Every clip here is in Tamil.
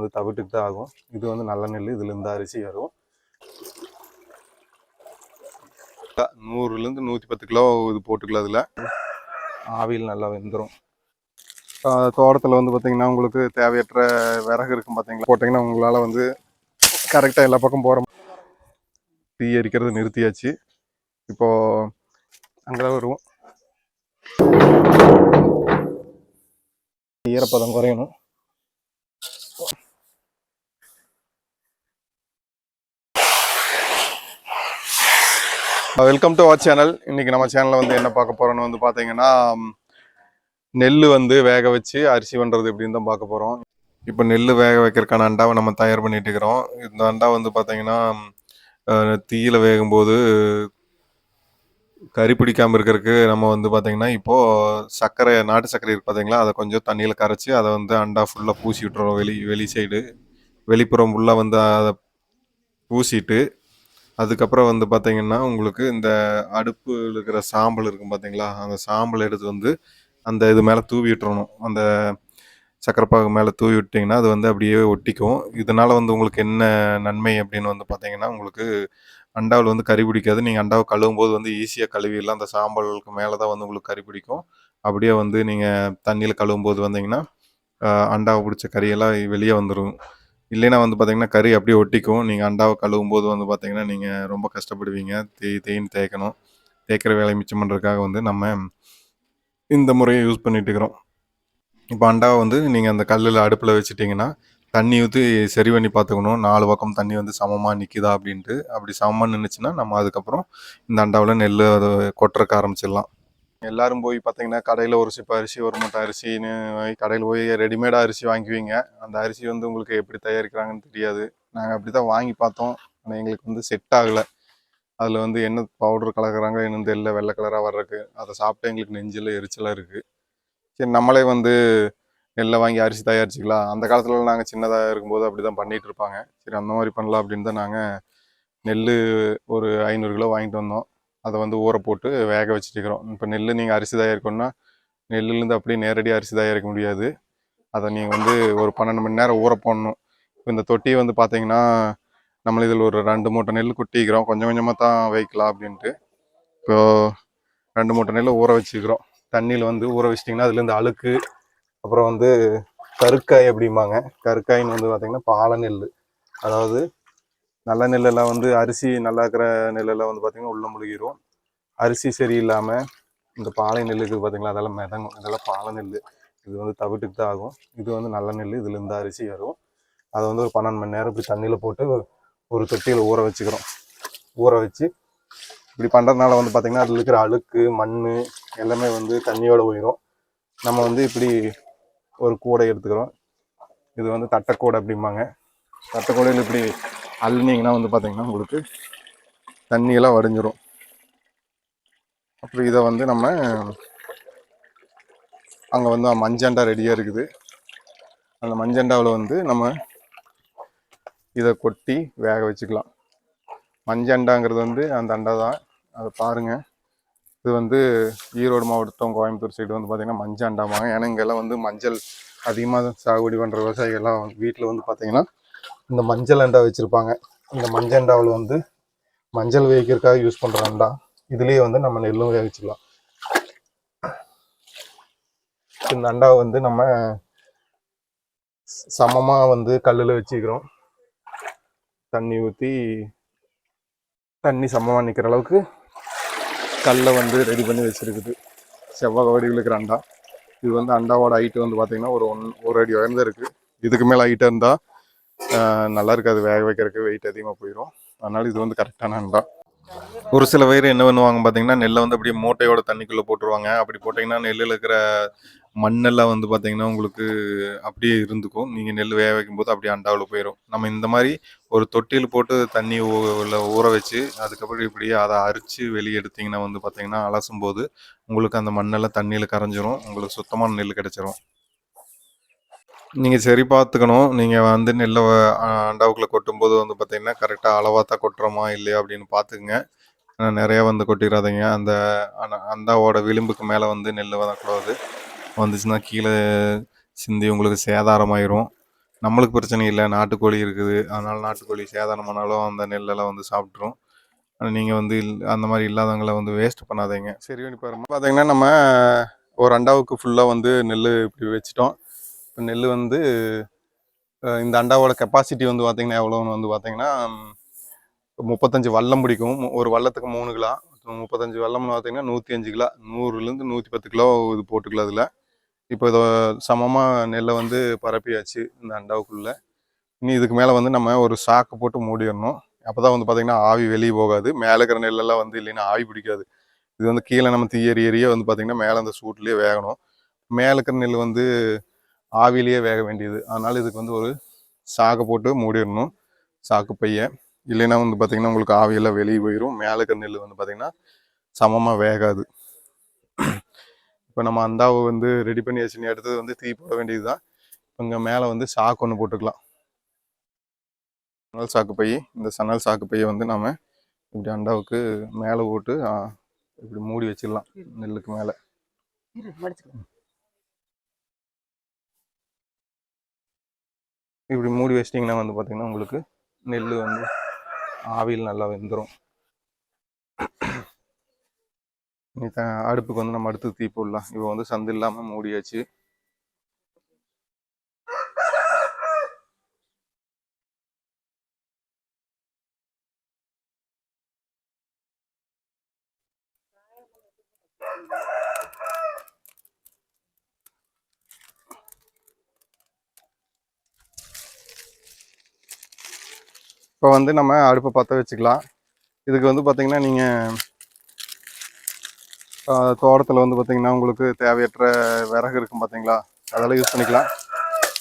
வந்து தவிட்டுக்கு தான் ஆகும். இது வந்து நல்ல நெல் இதுலேருந்து அரிசி வரும். நூறுலேருந்து நூற்றி பத்து கிலோ இது போட்டுக்கலாம் அதில் ஆவியில் நல்லா வெந்துடும் தோட்டத்தில் வந்து பார்த்திங்கன்னா உங்களுக்கு தேவையற்ற விறகு இருக்கும் பார்த்தீங்களா போட்டிங்கன்னா உங்களால் வந்து கரெக்டாக எல்லா பக்கம் போகிற தீ எரிக்கிறது நிறுத்தியாச்சு. இப்போது அங்கே வருவோம். ஈரப்பதம் குறையணும். வெல்கம் டு அவர் சேனல் இன்றைக்கி நம்ம சேனலில் வந்து என்ன பார்க்க போகிறோன்னு வந்து பார்த்தீங்கன்னா நெல் வந்து வேக வச்சு அரிசி பண்ணுறது எப்படின்னு தான் பார்க்க போகிறோம் இப்போ நெல் வேக வைக்கிறதுக்கான அண்டாவை நம்ம தயார் பண்ணிட்டு இருக்கிறோம். இந்த அண்டா வந்து பார்த்தீங்கன்னா தீயில் தீயில வேகும்போது கறி பிடிக்காமல் இருக்கிறதுக்கு நம்ம வந்து பார்த்திங்கன்னா இப்போது சர்க்கரை நாட்டு சர்க்கரை இருக்கு பார்த்தீங்களா? அதை கொஞ்சம் தண்ணியில் கரைச்சி அதை வந்து அண்டா ஃபுல்லாக பூசி விட்டுறோம் வெளி வெளி சைடு வெளிப்புறம் ஃபுல்லாக வந்து அதை பூசிட்டு அதுக்கப்புறம் வந்து பார்த்தீங்கன்னா உங்களுக்கு இந்த அடுப்பு இருக்கிற சாம்பல் இருக்கும் பார்த்தீங்களா அந்த சாம்பல் எடுத்து வந்து அந்த இது மேலே தூவி விட்டுறணும். அந்த சக்கரப்பாகு மேலே தூவி விட்டிங்கன்னா அது வந்து அப்படியே ஒட்டிக்கும். இதனால் வந்து உங்களுக்கு என்ன நன்மை அப்படின்னு வந்து பார்த்தீங்கன்னா உங்களுக்கு அண்டாவில் வந்து கறி பிடிக்காது. நீங்கள் அண்டாவை கழுவும் போது வந்து ஈஸியாக கழுவிடலாம். அந்த சாம்பலுக்கு மேலே தான் வந்து உங்களுக்கு கறி பிடிக்கும். அப்படியே வந்து நீங்கள் தண்ணியில் கழுவும் போது வந்தீங்கன்னா அண்டாவை பிடிச்ச கறியெல்லாம் வெளியே வந்துடும் இல்லைன்னா வந்து பார்த்தீங்கன்னா கறி அப்படியே ஒட்டிக்கும். நீங்கள் அண்டாவை கழுவும் போது வந்து பார்த்தீங்கன்னா நீங்கள் ரொம்ப கஷ்டப்படுவீங்க. தேய் தேய்ன்னு தேய்க்கணும். தேய்க்கிற வேலையை மிச்சம் பண்ணுறதுக்காக வந்து நம்ம இந்த முறையை யூஸ் பண்ணிட்டு இருக்கிறோம் இப்போ அண்டாவை வந்து நீங்கள் அந்த கல்லில் அடுப்பில் வச்சுட்டிங்கன்னா தண்ணி ஊற்றி சரி பண்ணி பார்த்துக்கணும். நாலு பக்கம் தண்ணி வந்து சமமாக நிற்கிதா அப்படின்ட்டு. அப்படி சமமாக நின்றுச்சுன்னா நம்ம அதுக்கப்புறம் இந்த அண்டாவில் நெல் அதை கொட்டுறக்க ஆரம்பிச்சிடலாம். எல்லாரும் போய் பார்த்தீங்கன்னா கடையில் ஒரு சிப்ப அரிசி ஒரு மூட்டை அரிசின்னு கடையில் போய் ரெடிமேடாக அரிசி வாங்குவீங்க. அந்த அரிசி வந்து உங்களுக்கு எப்படி தயாரிக்கிறாங்கன்னு தெரியாது. நாங்கள் அப்படி தான் வாங்கி பார்த்தோம். ஆனால் எங்களுக்கு வந்து செட் ஆகலை. அதில் வந்து என்ன பவுடர் கலக்குறாங்க என்ன தெரியல. வெள்ளை கலராக வர்றதுக்கு. அதை சாப்பிட்டு எங்களுக்கு நெஞ்சில் எரிச்சலாக இருக்குது சரி நம்மளே வந்து நெல்லை வாங்கி அரிசி தயாரிச்சுக்கலாம். அந்த காலத்துலலாம் நாங்கள் சின்னதாக இருக்கும்போது அப்படி தான் பண்ணிகிட்டு இருப்பாங்க. சரி அந்த மாதிரி பண்ணலாம் அப்படின்னு தான் நாங்கள் நெல் ஒரு ஐநூறு கிலோ வாங்கிட்டு வந்தோம். அதை வந்து ஊற போட்டு வேக வச்சுட்டுக்கிறோம் இப்போ நெல் நீங்கள் அரிசி தயாரிக்கணும்னா நெல்லுலேருந்து அப்படியே நேரடியாக அரிசி தயாரிக்க முடியாது. அதை நீங்கள் வந்து ஒரு பன்னெண்டு மணி நேரம் ஊற போடணும். இப்போ இந்த தொட்டி வந்து பார்த்தீங்கன்னா நம்மள இதில் ஒரு ரெண்டு மூட்டை நெல் குட்டிக்கிறோம். கொஞ்சம் கொஞ்சமாக தான் வைக்கலாம் அப்படின்ட்டு. இப்போ ரெண்டு மூட்டை நெல் ஊற வச்சுக்கிறோம் தண்ணியில் வந்து ஊற வச்சிட்டிங்கன்னா அதுலேருந்து அழுக்கு அப்புறம் வந்து கருக்காய் அப்படிம்பாங்க. கருக்காயின்னு வந்து பார்த்தீங்கன்னா பாலை நெல் அதாவது நல்ல நெல்லெல்லாம் வந்து அரிசி நல்லா இருக்கிற நெல்லெல்லாம் வந்து பார்த்திங்கன்னா உள்ள முழுகிரும். அரிசி சரியில்லாமல் இந்த பாலை நெல் இருக்குது பார்த்திங்களா அதெல்லாம் மிதங்கும். இதெல்லாம் பாலை நெல். இது வந்து தவிட்டுக்கு தான் ஆகும். இது வந்து நல்ல நெல். இதுலேருந்து அரிசி வரும். அதை வந்து ஒரு பன்னெண்டு மணி நேரம் இப்படி தண்ணியில் போட்டு ஒரு தொட்டியில் ஊற வச்சுக்கிறோம். ஊற வச்சு இப்படி பண்ணுறதுனால வந்து பார்த்திங்கன்னா அதில் இருக்கிற அழுக்கு மண் எல்லாமே வந்து தண்ணியோடு போயிடும் நம்ம வந்து இப்படி ஒரு கூடை எடுத்துக்கிறோம். இது வந்து தட்டைக்கூடை அப்படிம்பாங்க. தட்டைக்கூடையில் இப்படி அள்ளினீங்கன்னா வந்து பார்த்தீங்கன்னா உங்களுக்கு தண்ணியெல்லாம் வடிஞ்சிரும். அப்புறம் இதை வந்து நம்ம அங்கே வந்து மஞ்சண்டா ரெடியாக இருக்குது. அந்த மஞ்சண்டாவில் வந்து நம்ம இதை கொட்டி வேக வச்சுக்கலாம். மஞ்சண்டாங்கிறது வந்து அந்த அண்டா தான். அதை பாருங்க. இது வந்து ஈரோடு மாவட்டம் கோயம்புத்தூர் சைடு வந்து பார்த்திங்கன்னா மஞ்சள் அண்டாமாங்க ஏன்னா இங்கெல்லாம் வந்து மஞ்சள் அதிகமாக சாகுபடி பண்ணுற விவசாயிகள்லாம் வீட்டில் வந்து பார்த்திங்கன்னா இந்த மஞ்சள் அண்டா வச்சுருப்பாங்க. இந்த மஞ்சள் அண்டாவில் வந்து மஞ்சள் வேவிக்கிறதுக்காக யூஸ் பண்ணுற அண்டா. இதுலேயே வந்து நம்ம நெல்லும் வேவிச்சுக்கலாம் இந்த அண்டாவை வந்து நம்ம சமமாக வந்து கல்லில் வச்சுக்கிறோம். தண்ணி ஊற்றி தண்ணி சமமாக நிற்கிற அளவுக்கு கல்லை வந்து ரெடி பண்ணி வச்சிருக்குது. செவ்வாய் வடிவில் இருக்கிற அண்டா. இது வந்து அண்டாவோட ஹைட்டு வந்து பார்த்திங்கன்னா ஒரு ஒன் ஒரு அடி உயர்ந்து இருக்குது இதுக்கு மேலே ஹைட்டாக இருந்தால் நல்லா இருக்காது. வேக வைக்கிறதுக்கு வெயிட் அதிகமாக போயிடும் அதனால இது வந்து கரெக்டான அண்டா ஒரு சில பேர் என்ன பண்ணுவாங்க பார்த்தீங்கன்னா நெல்லை வந்து அப்படியே மூட்டையோட தண்ணிக்குள்ளே போட்டுருவாங்க. அப்படி போட்டிங்கன்னா நெல்லில் இருக்கிற மண்ணெல்லாம் வந்து பார்த்தீங்கன்னா உங்களுக்கு அப்படியே இருந்துக்கும். நீங்கள் நெல் வேக வைக்கும்போது அப்படியே அண்டாவில் போயிடும் நம்ம இந்த மாதிரி ஒரு தொட்டியில் போட்டு தண்ணி உள்ள ஊற வச்சு அதுக்கப்புறம் இப்படியே அதை அரிச்சு வெளியே எடுத்தீங்கன்னா வந்து பார்த்தீங்கன்னா அலசும் போது உங்களுக்கு அந்த மண்ணெல்லாம் தண்ணியில் கரைஞ்சிரும். உங்களுக்கு சுத்தமான நெல் கிடச்சிரும். நீங்கள் சரி பார்த்துக்கணும். நீங்கள் வந்து நெல்லை அண்டாவுக்குள்ளே கொட்டும்போது வந்து பார்த்தீங்கன்னா கரெக்டாக அளவாக தான் கொட்டுறோமா இல்லையா அப்படின்னு பார்த்துக்குங்க. ஆனால் நிறையா வந்து கொட்டிடாதீங்க அந்த அன- அண்டாவோட விளிம்புக்கு மேலே வந்து நெல் வரக்கூடாது வந்துச்சுன்னா கீழே சிந்தி உங்களுக்கு சேதாரமாயிரும். நம்மளுக்கு பிரச்சனை இல்லை. நாட்டுக்கோழி இருக்குது. அதனால் நாட்டுக்கோழி சேதாரமானாலும் அந்த நெல்லெல்லாம் வந்து சாப்பிட்ரும் ஆனால் நீங்கள் வந்து இல்- அந்த மாதிரி இல்லாதவங்களை வந்து வேஸ்ட் பண்ணாதீங்க. சரி பாருங்க. பார்த்தீங்கன்னா நம்ம ஒரு அண்டாவுக்கு ஃபுல்லாக வந்து நெல் இப்படி வச்சிட்டோம். இப்போ நெல் வந்து இந்த அண்டாவோட கெப்பாசிட்டி வந்து பார்த்தீங்கன்னா எவ்வளோன்னு வந்து பார்த்தீங்கன்னா முப்பத்தஞ்சு வல்லம் பிடிக்கும். ஒரு வல்லத்துக்கு மூணு கிலோ. முப்பத்தஞ்சு வல்லம்னு பார்த்தீங்கன்னா நூற்றி அஞ்சு கிலோ. நூறுலேருந்து நூற்றி பத்து கிலோ இது போட்டுக்கலாம் அதில். இப்போ இதை சமமாக நெல்லை வந்து பரப்பியாச்சு இந்த அண்டாவுக்குள்ளே. இனி இதுக்கு மேலே வந்து நம்ம ஒரு சாக்கு போட்டு மூடிடணும். அப்போ தான் வந்து பார்த்திங்கன்னா ஆவி வெளியே போகாது. மேலே இருக்கிற நெல்லெல்லாம் வந்து இல்லைன்னா ஆவி பிடிக்காது. இது வந்து கீழே நம்ம தீ எரிய வந்து பார்த்திங்கன்னா மேலே அந்த சூட்லேயே வேகணும். மேலே இருக்கிற நெல் வந்து ஆவிலேயே வேக வேண்டியது. அதனால் இதுக்கு வந்து ஒரு சாக்கை போட்டு மூடிடணும். சாக்கு பைய. இல்லைன்னா வந்து பார்த்திங்கன்னா உங்களுக்கு ஆவியெல்லாம் வெளியே போயிடும் மேலே இருக்கிற நெல் வந்து பார்த்திங்கன்னா சமமாக வேகாது. இப்போ நம்ம அண்டாவை வந்து ரெடி பண்ணி வச்சு அடுத்தது வந்து தீ போட வேண்டியது தான் இங்கே மேலே வந்து சாக்கு ஒன்று போட்டுக்கலாம். சணல் சாக்கு பை. இந்த சணல் சாக்கு பையை வந்து நாம இப்படி அண்டாவுக்கு மேலே போட்டு இப்படி மூடி வச்சிடலாம். நெல்லுக்கு மேலே. இப்படி மூடி வச்சிட்டிங்கன்னா வந்து பார்த்தீங்கன்னா உங்களுக்கு நெல் வந்து ஆவியில் நல்லா வெந்துடும் அடுப்புக்கு வந்து நம்ம அடுத்து தீ போடலாம். இப்போ வந்து சந்து இல்லாமல் மூடியாச்சு. இப்போ வந்து நம்ம அடுப்பை பற்ற வச்சுக்கலாம். இதுக்கு வந்து பார்த்திங்கன்னா நீங்கள் தோட்டத்தில் வந்து பார்த்திங்கன்னா உங்களுக்கு தேவையற்ற விறகு இருக்கும் பார்த்தீங்களா அதெல்லாம் யூஸ் பண்ணிக்கலாம்.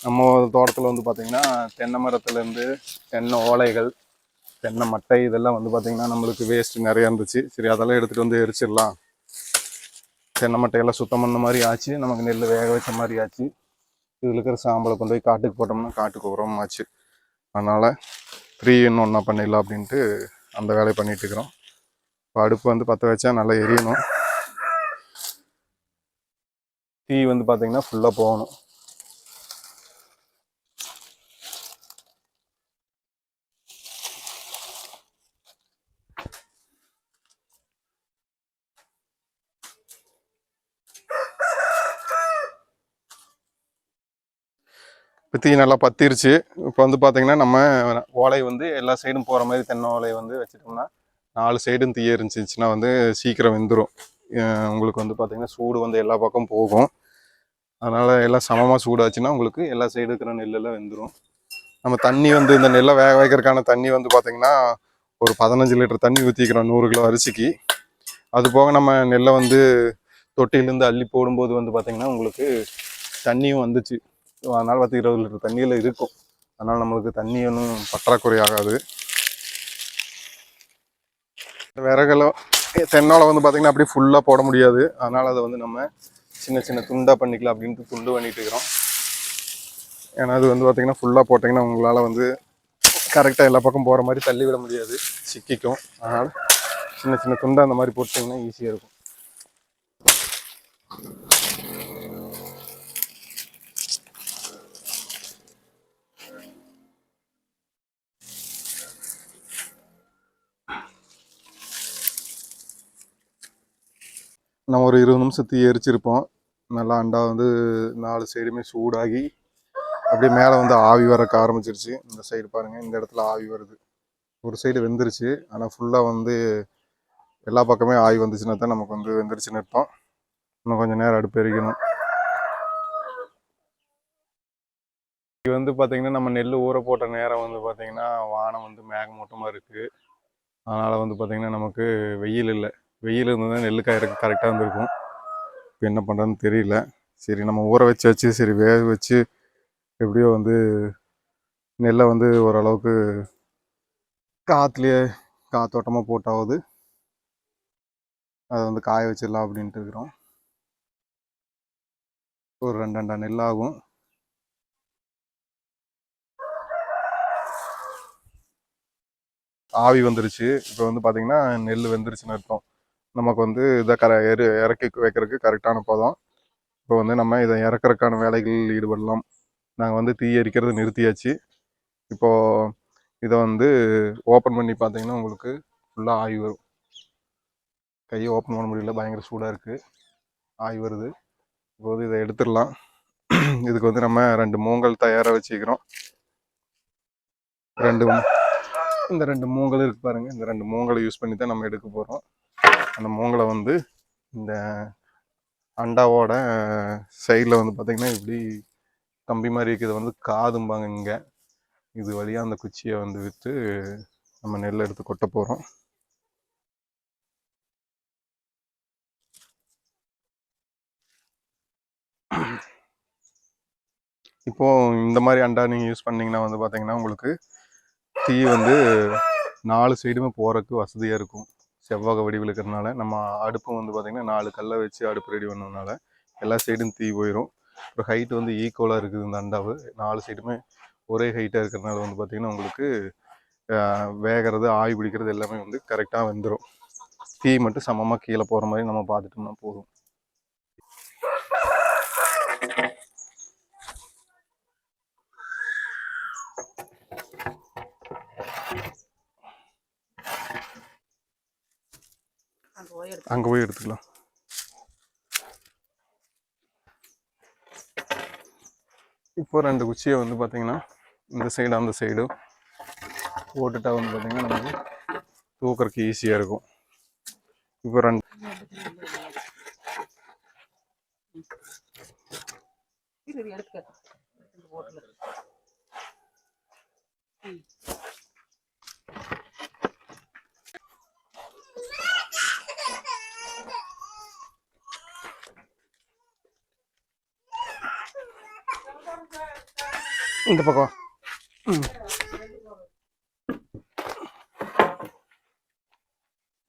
நம்ம தோட்டத்தில் வந்து பார்த்திங்கன்னா தென்னை மரத்துலேருந்து தென்னை ஓலைகள் தென்னை மட்டை இதெல்லாம் வந்து பார்த்திங்கன்னா நம்மளுக்கு வேஸ்ட் நிறையா இருந்துச்சு. சரி அதெல்லாம் எடுத்துகிட்டு வந்து எரிச்சிடலாம். தென்னை மட்டையெல்லாம் சுத்தம் பண்ண மாதிரி ஆச்சு. நமக்கு நெல் வேக வச்ச மாதிரி ஆச்சு. இதில் இருக்கிற சாம்பலை கொண்டு போய் காட்டுக்கு போட்டோம்னா காட்டுக்கு உரம் ஆச்சு அதனால் த்ரீ இன் ஒன்றா பண்ணிடலாம் அப்படின்ட்டு அந்த வேலையை பண்ணிட்டு இருக்கிறோம். இப்போ அடுப்பு வந்து பற்ற வச்சா நல்லா எரியணும். தீ வந்து பார்த்தீங்கன்னா ஃபுல்லாக போகணும். பித்தி நல்லா பத்திருச்சு. இப்போ வந்து பார்த்தீங்கன்னா நம்ம ஓலை வந்து எல்லா சைடும் போகிற மாதிரி தென்னை ஓலையை வந்து வச்சுட்டோம்னா நாலு சைடும் தீய இருந்துச்சுன்னா வந்து சீக்கிரம் வெந்துடும் உங்களுக்கு வந்து பார்த்தீங்கன்னா சூடு வந்து எல்லா பக்கம் போகும். அதனால் எல்லாம் சமமாக சூடாச்சுன்னா உங்களுக்கு எல்லா சைடு இருக்கிற நெல்லெல்லாம் வெந்துடும் நம்ம தண்ணி வந்து இந்த நெல்லை வேக வைக்கிறதுக்கான தண்ணி வந்து பார்த்தீங்கன்னா ஒரு பதினஞ்சு லிட்டர் தண்ணி ஊற்றிக்கிறோம் நூறு கிலோ அரிசிக்கு. அது போக நம்ம நெல்லை வந்து தொட்டியிலேருந்து அள்ளி போடும்போது வந்து பார்த்திங்கன்னா உங்களுக்கு தண்ணியும் வந்துச்சு. அதனால் பத்து இருபது லிட்டர் தண்ணியில் இருக்கும். அதனால் நம்மளுக்கு தண்ணி ஒன்றும் பற்றாக்குறை ஆகாது. விறகெல்லாம் தென்னோலை வந்து பார்த்திங்கன்னா அப்படியே ஃபுல்லாக போட முடியாது. அதனால் அதை வந்து நம்ம சின்ன சின்ன துண்டாக பண்ணிக்கலாம் அப்படின்ட்டு துண்டு பண்ணிட்டு இருக்கிறோம். ஏன்னா அது வந்து பார்த்திங்கன்னா ஃபுல்லாக போட்டிங்கன்னா உங்களால் வந்து கரெக்டாக எல்லா பக்கம் போகிற மாதிரி தள்ளி விட முடியாது. சிக்கிக்கும். அதனால் சின்ன சின்ன துண்டை அந்த மாதிரி போட்டிங்கன்னா ஈஸியாக இருக்கும். நம்ம ஒரு இருபது நிமிஷம் தீ எரிச்சிருப்போம். நல்லா அண்டா வந்து நாலு சைடுமே சூடாகி அப்படியே மேலே வந்து ஆவி வரக்க ஆரம்பிச்சிருச்சு. இந்த சைடு பாருங்கள் இந்த இடத்துல ஆவி வருது. ஒரு சைடு வெந்துருச்சு. ஆனால் ஃபுல்லாக வந்து எல்லா பக்கமே ஆவி வந்துச்சுன்னா தான் நமக்கு வந்து வெந்துருச்சுன்னு அர்த்தம் இன்னும் கொஞ்சம் நேரம் அடுப்பு எரிக்கணும். இது வந்து பார்த்திங்கன்னா நம்ம நெல் ஊற போட்ட நேரம் வந்து பார்த்திங்கன்னா வானம் வந்து மேகமூட்டமாக இருக்குது அதனால் வந்து பார்த்திங்கன்னா நமக்கு வெயில் இல்லை. வெயில் இருந்தால் நெல் காயறதுக்கு கரெக்டாக இருந்திருக்கும். இப்போ என்ன பண்ணுறதுன்னு தெரியல. சரி நம்ம ஊற வச்சு வச்சு சரி வேக வச்சு எப்படியோ வந்து நெல்லை வந்து ஓரளவுக்கு காற்றுலையே காத்தோட்டமாக போட்டாவது அதை வந்து காய வச்சிடலாம் அப்படின்ட்டு இருக்கிறோம். ஒரு ரெண்டு ரெண்டா நெல் ஆகும் ஆவி வந்துருச்சு. இப்போ வந்து பார்த்தீங்கன்னா நெல் வெந்துருச்சுன்னு அர்த்தம். நமக்கு வந்து இதை கர எரு இறக்கி வைக்கிறதுக்கு கரெக்டான பதம். இப்போ வந்து நம்ம இதை இறக்குறதுக்கான வேலைகளில் ஈடுபடலாம். நாங்கள் வந்து தீ எரிக்கிறது நிறுத்தியாச்சு. இப்போது இதை வந்து ஓப்பன் பண்ணி பார்த்தீங்கன்னா உங்களுக்கு ஃபுல்லாக ஆய் வரும். கையை ஓப்பன் பண்ண முடியல பயங்கர சூடாக இருக்குது ஆய் வருது. இப்போது இதை எடுத்துடலாம். இதுக்கு வந்து நம்ம ரெண்டு மூங்கல் தயாராக வச்சுக்கிறோம். ரெண்டு இந்த ரெண்டு மூங்கல் இருக்கு பாருங்கள் இந்த ரெண்டு மூங்கலை யூஸ் பண்ணி தான் நம்ம எடுக்க போகிறோம் அந்த மூங்கலை வந்து இந்த அண்டாவோட சைடில் வந்து பார்த்திங்கன்னா இப்படி கம்பி மாதிரி இருக்கிறது வந்து காதும்பாங்க இங்கே. இது வழியாக அந்த குச்சியை வந்து விற்று நம்ம நெல் எடுத்து கொட்ட போகிறோம் இப்போது இந்த மாதிரி அண்டா நீங்கள் யூஸ் பண்ணிங்கன்னா வந்து பார்த்திங்கன்னா உங்களுக்கு தீ வந்து நாலு சைடுமே போகிறதுக்கு வசதியாக இருக்கும். செவ்வாய் வடிவில் இருக்கிறதுனால நம்ம அடுப்பு வந்து பார்த்திங்கன்னா நாலு கல்லை வச்சு அடுப்பு ரெடி பண்ணதுனால எல்லா சைடும் தீ போயிடும் அப்புறம் ஹைட் வந்து ஈக்குவலாக இருக்குது இந்த அண்டாவு. நாலு சைடுமே ஒரே ஹைட்டாக இருக்கிறதுனால வந்து பார்த்திங்கன்னா உங்களுக்கு வேகிறது ஆய் பிடிக்கிறது எல்லாமே வந்து கரெக்டாக வந்துடும் தீ மட்டும் சமமாக கீழே போகிற மாதிரி நம்ம பார்த்துட்டோம்னா போதும். அங்கே போய் எடுத்துக்கலாம். இப்போ ரெண்டு குச்சியை வந்து பார்த்தீங்கன்னா இந்த சைடு அந்த சைடு போட்டுட்டா வந்து பார்த்தீங்கன்னா நமக்கு தூக்கறதுக்கு ஈஸியாக இருக்கும். இப்போ ரெண்டு எடுத்துக்க. இந்த ஓட்டுல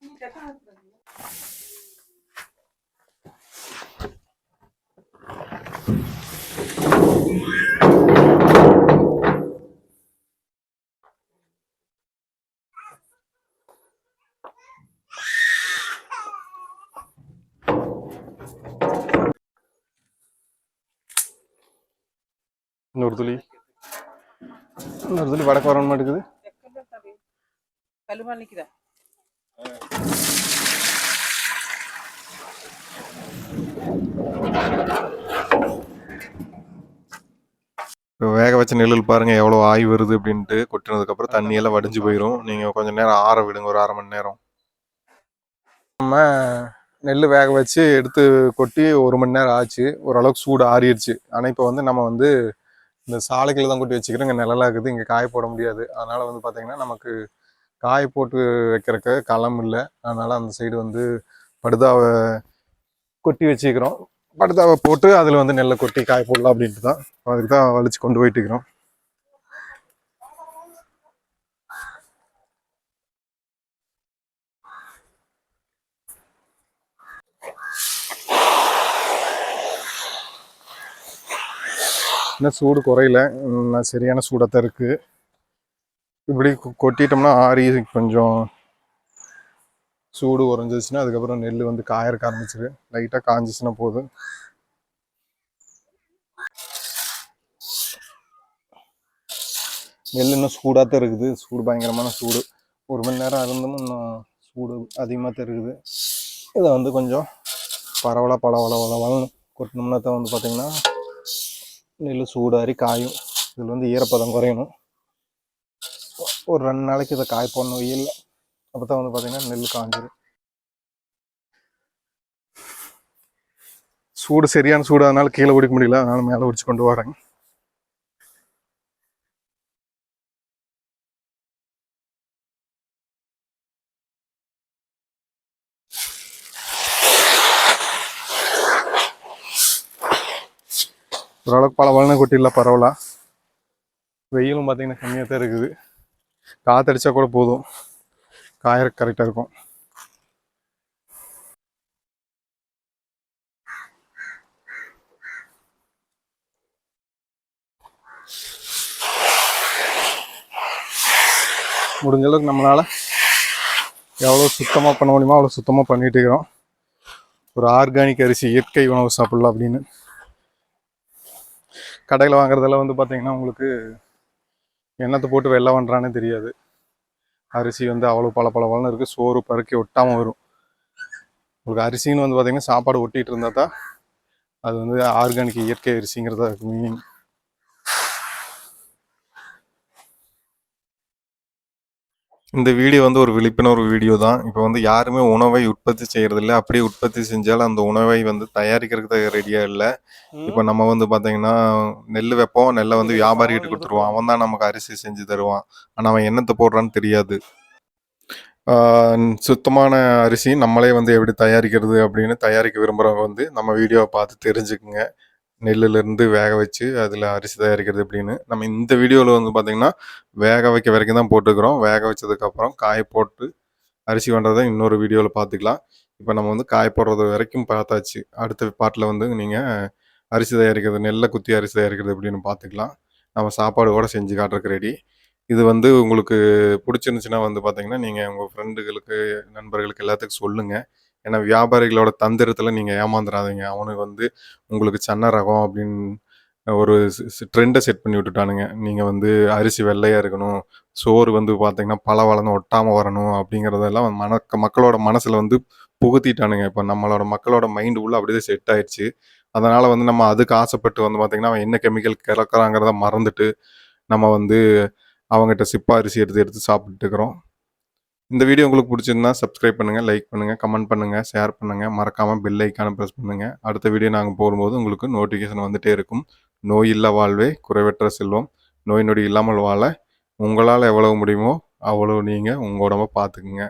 இந்த பக்கம் இன்னொரு வடக்கு வர மாட்டேங்குது கல்லுமா நிக்குதா இப்போ வேக வச்ச நெல்லில் பாருங்க எவ்வளோ ஆய் வருது அப்படின்ட்டு கொட்டினதுக்கப்புறம் தண்ணியெல்லாம் வடிஞ்சு போயிடும் நீங்கள் கொஞ்சம் நேரம் ஆற விடுங்க ஒரு அரை மணி நேரம். நம்ம நெல் வேக வச்சு எடுத்து கொட்டி ஒரு மணி நேரம் ஆச்சு. ஓரளவுக்கு சூடு ஆறிடுச்சு. ஆனால் இப்போ வந்து நம்ம வந்து இந்த சாலைகளில் தான் கொட்டி வச்சுக்கிறோம். இங்கே நிழலாக இருக்குது. இங்கே காய போட முடியாது. அதனால் வந்து பார்த்திங்கன்னா நமக்கு காய போட்டு வைக்கிறக்கு களம் இல்லை. அதனால் அந்த சைடு வந்து படுதாவை கொட்டி வச்சுக்கிறோம். படுதாவை போட்டு அதில் வந்து நெல்லை கொட்டி காய போடலாம் அப்படின்ட்டு தான் அதுக்கு தான் வலிச்சு கொண்டு போயிட்டு இருக்கிறோம். இன்னும் சூடு குறையில. இன்னும் சரியான சூடாக தான் இருக்குது இப்படி கொட்டிட்டோம்னா ஆறி கொஞ்சம் சூடு உறைஞ்சிச்சுன்னா அதுக்கப்புறம் நெல் வந்து காயறக்க ஆரம்பிச்சிரு. லைட்டாக காஞ்சிச்சுன்னா போதும். நெல் இன்னும் சூடாக தான் இருக்குது. சூடு பயங்கரமான சூடு. ஒரு மணி நேரம் இருந்தும் இன்னும் சூடு அதிகமாக தான் இருக்குது. இதை வந்து கொஞ்சம் பரவலாக பளவள வளவளன்னு கொட்டினோம்னா தான் வந்து பார்த்திங்கன்னா நெல் சூடாரி காயும். இதில் வந்து ஈரப்பதம் குறையணும். ஒரு ரெண்டு நாளைக்கு இதை காய் போடணும். வெயில்ல அப்போ தான் வந்து பார்த்திங்கன்னா நெல் காஞ்சிரும். சூடு சரியான சூடு அதனால் கீழே பிடிக்க முடியல. அதனால மேலே பிடிச்சி கொண்டு வரேன். ஓரளவுக்கு பல பலனை கொட்டிடல பரவாயில்ல. வெயிலும் பார்த்தீங்கன்னா கம்மியாக தான் இருக்குது. காத்தடிச்சா கூட போதும். காயற கரெக்டாக இருக்கும். முடிஞ்ச அளவுக்கு நம்மளால எவ்வளோ சுத்தமாக பண்ண முடியுமோ அவ்வளோ சுத்தமாக பண்ணிகிட்டு இருக்கிறோம். ஒரு ஆர்கானிக் அரிசி இயற்கை உணவு சாப்பிட்லாம் அப்படின்னு. கடையில் வாங்குறதெல்லாம் வந்து பார்த்தீங்கன்னா உங்களுக்கு எண்ணத்தை போட்டு வெள்ளை பண்ணுறானே தெரியாது. அரிசி வந்து அவ்வளோ பல பல இருக்குது சோறு பருக்கி ஒட்டாமல் வரும். உங்களுக்கு அரிசின்னு வந்து பார்த்தீங்கன்னா சாப்பாடு ஒட்டிகிட்டு இருந்தால் தான் அது வந்து ஆர்கானிக் இயற்கை அரிசிங்கிறதா மீனிங் இந்த வீடியோ வந்து ஒரு விழிப்புணர்வு வீடியோ தான். இப்போ வந்து யாருமே உணவை உற்பத்தி செய்யறதில்ல. அப்படியே உற்பத்தி செஞ்சாலும் அந்த உணவை வந்து தயாரிக்கிறதுக்கு ரெடியாக இல்லை. இப்போ நம்ம வந்து பார்த்தீங்கன்னா நெல் வைப்போம். நெல்லை வந்து வியாபாரிகிட்ட கொடுத்துருவான். அவன் தான் நமக்கு அரிசி செஞ்சு தருவான். ஆனால் அவன் என்னத்தை போடுறான்னு தெரியாது. சுத்தமான அரிசி நம்மளே வந்து எப்படி தயாரிக்கிறது அப்படின்னு தயாரிக்க விரும்புகிறவங்க வந்து நம்ம வீடியோவை பார்த்து தெரிஞ்சுக்குங்க. நெல்லுலேருந்து வேக வச்சு அதில் அரிசி தயாரிக்கிறது எப்படின்னு நம்ம இந்த வீடியோவில் வந்து பார்த்திங்கன்னா வேக வைக்க வரைக்கும் தான் போட்டுக்கிறோம். வேக வச்சதுக்கப்புறம் காய போட்டு அரிசி பண்ணுறதை இன்னொரு வீடியோவில் பார்த்துக்கலாம் இப்போ நம்ம வந்து காய போடுறது வரைக்கும் பார்த்தாச்சு அடுத்த பாட்டில் வந்து நீங்கள் அரிசி தயாரிக்கிறது நெல்லை குத்தி அரிசி தயாரிக்கிறது எப்படின்னு பார்த்துக்கலாம் நம்ம சாப்பாடு கூட செஞ்சு காட்டுறதுக்கு ரெடி இது வந்து உங்களுக்கு பிடிச்சிருந்துச்சுன்னா வந்து பார்த்தீங்கன்னா நீங்கள் உங்கள் ஃப்ரெண்டுகளுக்கு நண்பர்களுக்கு எல்லாத்துக்கும் சொல்லுங்கள் ஏன்னா வியாபாரிகளோட தந்திரத்தில் நீங்கள் ஏமாந்துடாதீங்க அவனுக்கு வந்து உங்களுக்கு சன்ன ரகம் அப்படின்னு ஒரு ட்ரெண்டை செட் பண்ணி விட்டுட்டானுங்க. நீங்கள் வந்து அரிசி வெள்ளையாக இருக்கணும் சோறு வந்து பார்த்தீங்கன்னா பல வளர்ந்து ஒட்டாமல் வரணும் அப்படிங்கிறதெல்லாம் மனக்க மக்களோட மனசில் வந்து புகுத்திட்டானுங்க. இப்போ நம்மளோட மக்களோட மைண்டு உள்ள அப்படியே செட் ஆயிடுச்சு. அதனால் வந்து நம்ம அதுக்கு ஆசைப்பட்டு வந்து பார்த்திங்கன்னா அவன் என்ன கெமிக்கல் கலக்கிறாங்கிறத மறந்துட்டு நம்ம வந்து அவங்ககிட்ட சிப்பா அரிசி எடுத்து எடுத்து சாப்பிட்டுட்டு இருக்கிறோம். இந்த வீடியோ உங்களுக்கு பிடிச்சிருந்தா சப்ஸ்கிரைப் பண்ணுங்கள் லைக் பண்ணுங்கள் கமெண்ட் பண்ணுங்கள் ஷேர் பண்ணுங்கள் மறக்காமல் பெல் ஐக்கான ப்ரெஸ் பண்ணுங்கள் அடுத்த வீடியோ நாங்கள் போகும்போது உங்களுக்கு நோட்டிஃபிகேஷன் வந்துட்டே இருக்கும். நோய் இல்லா வாழ்வே குறைவற்ற செல்வம். நோய் நொடி இல்லாமல் வாழ உங்களால் எவ்வளவு முடியுமோ அவ்வளோ நீங்கள் உங்கள் உடம்ப பார்த்துக்குங்க